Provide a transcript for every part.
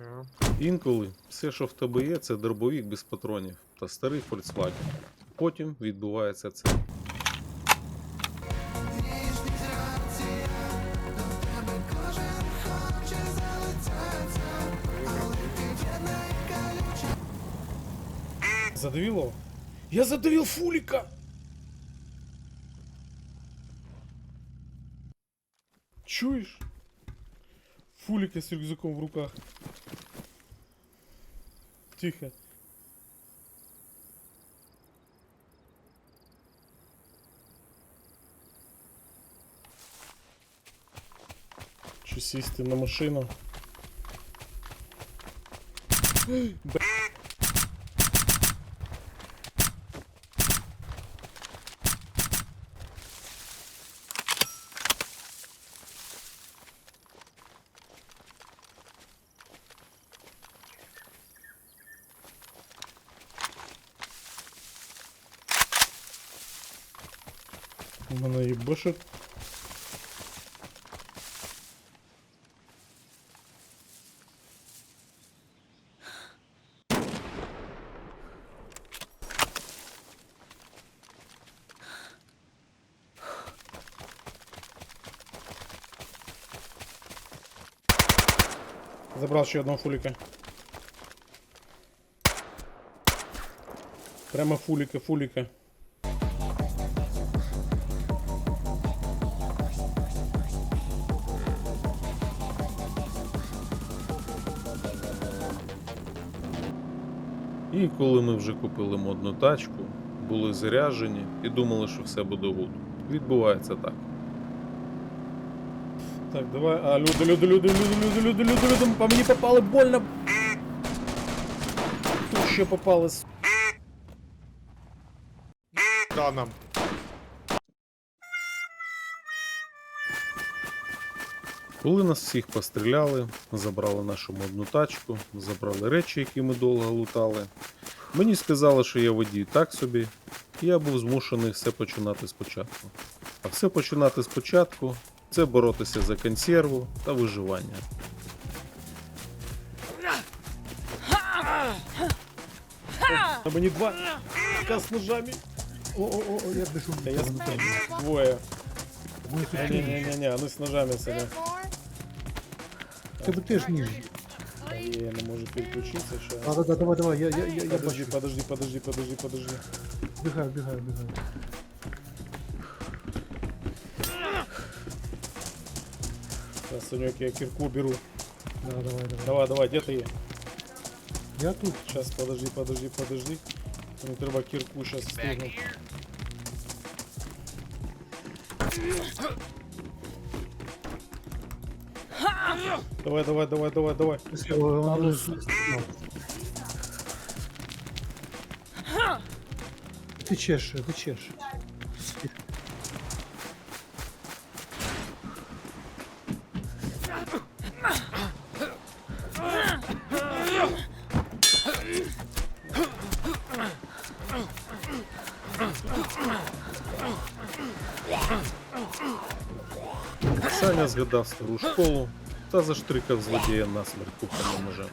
Ну, Інколи все, що в тебе є, це дробовік без патронів та старий Volkswagen. Потім відбувається це. Задавил его? Я задавил Фулика! Чуешь? Фулика с рюкзаком в руках. Тихо. Чи сісти на машину? Б- Мене їбашить. Забрав ще одного фуліка. Прямо фуліка, фуліка. І коли ми вже купили модну тачку, були заряджені і думали, що все буде гуд. Відбувається так. Так, давай. А, люди, люди, люди, люди, люди, люди, люди, люди, по мені попали больно. Тут ще попали. с- Коли нас всіх постріляли, забрали нашу модну тачку, забрали речі, які ми довго лутали. Мені сказали, що я водій так собі, і я був змушений все починати спочатку. А все починати спочатку це боротися за консерву та виживання. На мені два. Ка з ножами. О, о, о, о, я біжу. Я. Двоє. Ні, вони з ножами сидять. Тебе теж ніж. Та Я не можу переключитися ще. А, да, да, давай, давай, я, я, я, я Подожди, бачу. подожди, подожди, подожди, подожди. Бігаю, бігаю, бігаю. Сейчас, Санек, я кирку беру. Да, давай, давай. Давай, давай, где ты? Я тут. Сейчас, подожди, подожди, подожди. Мені треба кирку сейчас встигнути. Давай, давай, давай, давай, давай. Ты чешь, ты чешь. Саня згадав стару школу. Та заштрикав злодія насмерть кухонним ножем.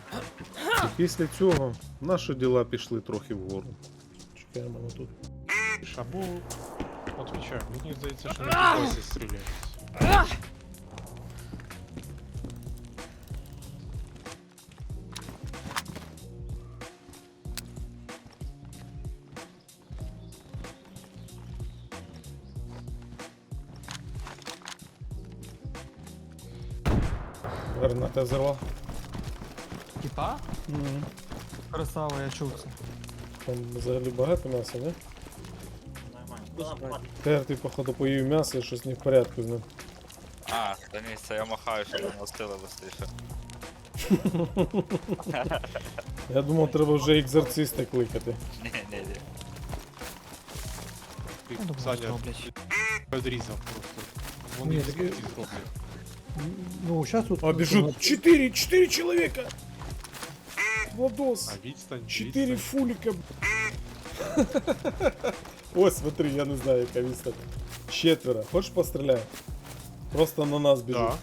І після цього наші діла пішли трохи вгору. Чекаємо ми тут. Шабу. отвечаю, мені здається, що не стріляють. Граната взорвав. Типа? Мгм. Красава, я чув це. Там взагалі багато м'яса, не? Тепер ти, походу, поїв м'ясо і щось не в порядку з ним. А, та ні, це я махаю, щоб не остили швидше. Я думав, треба вже екзорциста кликати. Ні, ні, ні. Ти, Ну, Саня, зроблять. просто. Вони Ні, зроблять. Ну, сейчас вот... А, бежит. Четыре, четыре человека! Владос. А, видстань, Четыре фулика. О, смотри, я не знаю, как видстань. Четверо. Хочешь пострелять? Просто на нас бежит. Да.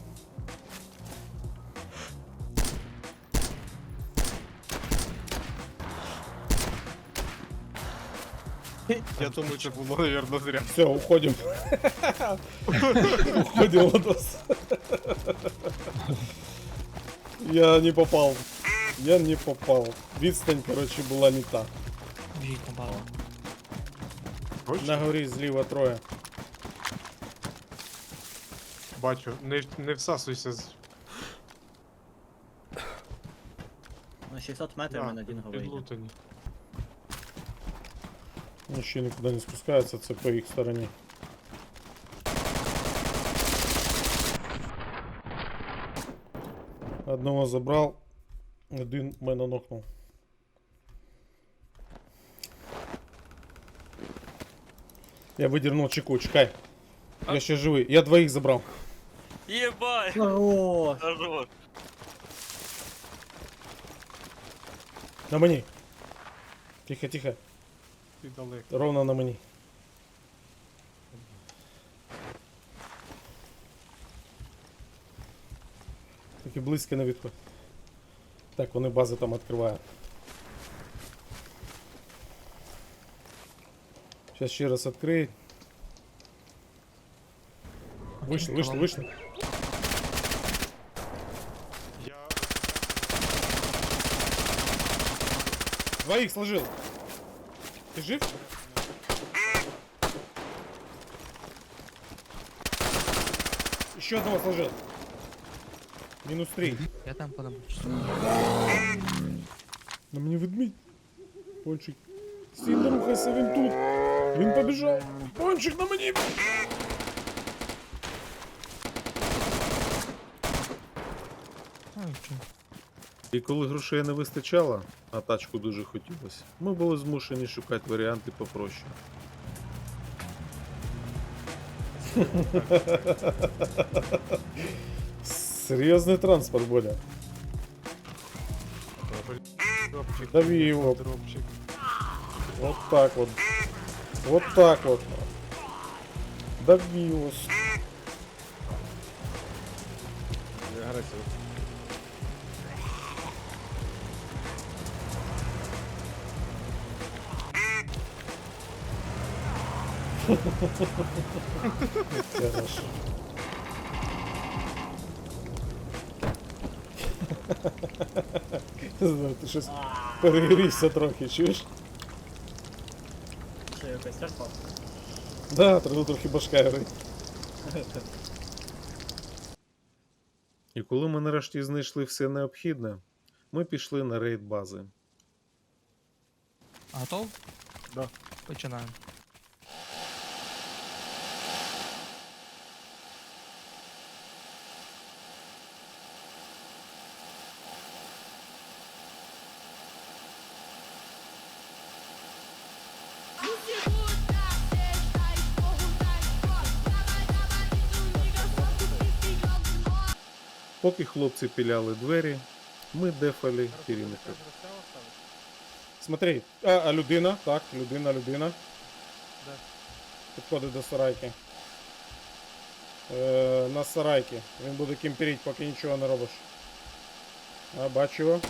Я думаю, что было, наверное, зря. Все, уходим. Уходим, Владос. Я не попал. Я не попал. Відстань, короче, була не та. На базу. На горі зліва троє. Бачу, не, не всасуйся з... На 600 метрів ми на Дінго вийдемо. підлутані. Ну, Ще нікуди не спускаються, це по їх стороні. Одного забрав, один мене нокнув. Я выдернул чеку, чекай. Я ще живий. Я двоїх забрав. Єбай! Хорош! Хорош! На мені. Тихо, тихо. Ти далеко. Ровно на мені. Тільки близько не відходь. Так, вони бази там відкривають. Зараз ще раз відкриють. Вийшли, вийшли, вийшли. Двоих сложил. Ты жив? Еще одного сложил. Минус три. Я там подам. На мені ведмідь. Пончик. Стій, не рухайся, він тут. Він побіжав. Пончик на мені. І коли грошей не вистачало, а тачку дуже хотілося, ми були змушені шукати варіанти попроще. Серйозний транспорт, Боля. Дропчик. Дави його. Дропчик. Вот так вот. Вот так вот. Дави его. Хорошо. Ти щось перегрівся трохи, чуєш? Що я костяк пав? Да, треба трохи башка горить. І коли ми нарешті знайшли все необхідне, ми пішли на рейд бази. Готов? Да. Починаємо. Поки хлопці піляли двері, ми дефали керівника. Смотри, а, а людина, так, людина, людина. Підходить до сарайки. Е, на сарайки. Він буде кімперіть, поки нічого не робиш. А, бачу його.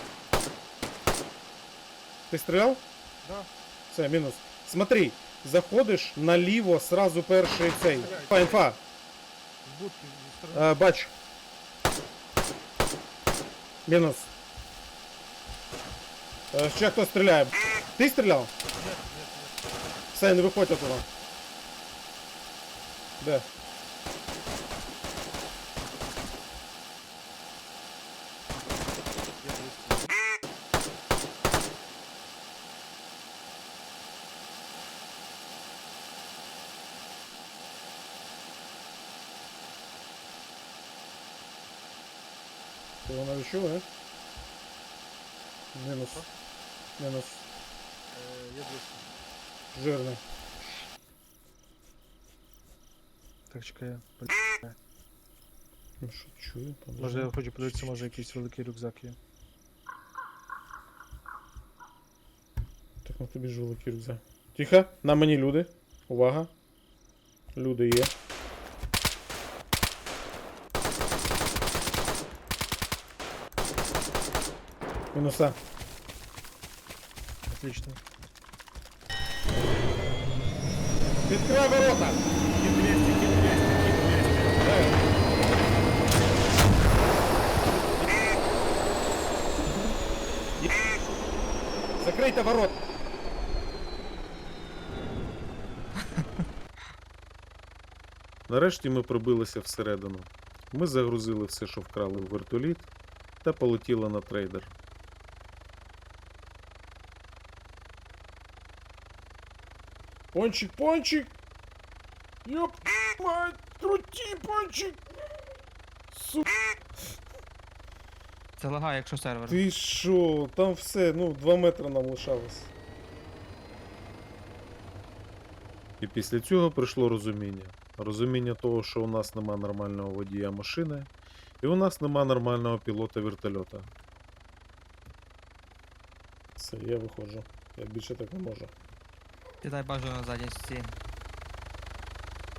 Ти стріляв? Да. Все, мінус. Смотри, заходиш наліво, сразу перший цей. Інфа, інфа. З будки зі сторони. Е, бач. Мінус. Е, ще хто стріляє. Ти стріляв? Все, не виходь оттуда. Де? Ти вона відчув, не? Мінус. Мінус. Жирний. Так, чекай. Ну що, чую? Може я хочу подивитися, може якийсь великий рюкзак є. Так на тобі ж великий рюкзак. Тихо, на мені люди. Увага. Люди є. Мінуса. Отлично. Відкривай ворота! Кіт 200, кіт 200, кіт 200. Закрийте ворот! Нарешті ми пробилися всередину. Ми загрузили все, що вкрали в вертоліт, та полетіли на трейдер. Пончик, пончик! Ёп, мать, крути, пончик! Су... Це лагає, якщо сервер. Ти шо? Там все, ну, 2 метри нам лишалось. І після цього прийшло розуміння. Розуміння того, що у нас нема нормального водія машини, і у нас нема нормального пілота вертольота. Все, я виходжу. Я більше так не можу. Ти дай бажано на задній стіні.